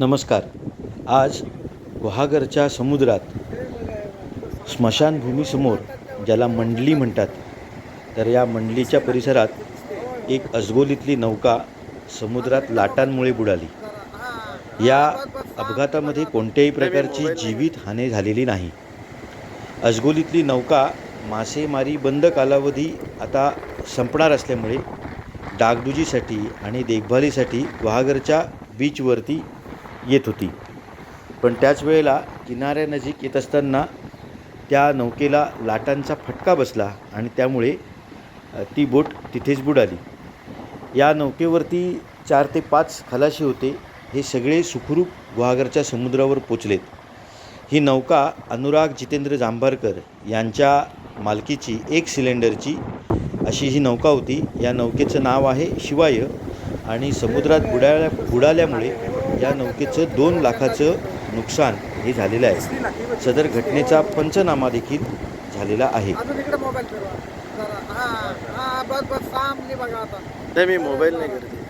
नमस्कार. आज गुहागरच्या समुद्रात स्मशानभूमीसमोर ज्याला मंडली म्हणतात तर या मंडलीच्या परिसरात एक अजगोलीतली नौका समुद्रात लाटांमुळे बुडाली. या अपघातामध्ये कोणत्याही प्रकारची जीवितहानी झालेली नाही. अजगोलीतली नौका मासेमारी बंद कालावधी आता संपणार असल्यामुळे डागडुजीसाठी आणि देखभालीसाठी गुहागरच्या बीचवरती येत होती. पण त्याच वेळेला किनाऱ्यानजीक येत असताना त्या नौकेला लाटांचा फटका बसला आणि त्यामुळे ती बोट तिथेच बुडाली. या नौकेवरती चार ते पाच खलाशी होते. हे सगळे सुखरूप गुहागरच्या समुद्रावर पोचलेत. ही नौका अनुराग जितेंद्र जांभारकर यांच्या मालकीची एक सिलेंडरची अशी ही नौका होती. या नौकेचं नाव आहे शिवाय आणि समुद्रात बुडाल्या बुडाल्यामुळे या नौकेचं दोन लाखाचं नुकसान हे झालेलं आहे. सदर घटनेचा पंचनामा देखील झालेला आहे. अजून इकडे मोबाईल फिरवा. जरा. हा हा बस बस सामने बघा आता. नाही मी मोबाईल नाही करते.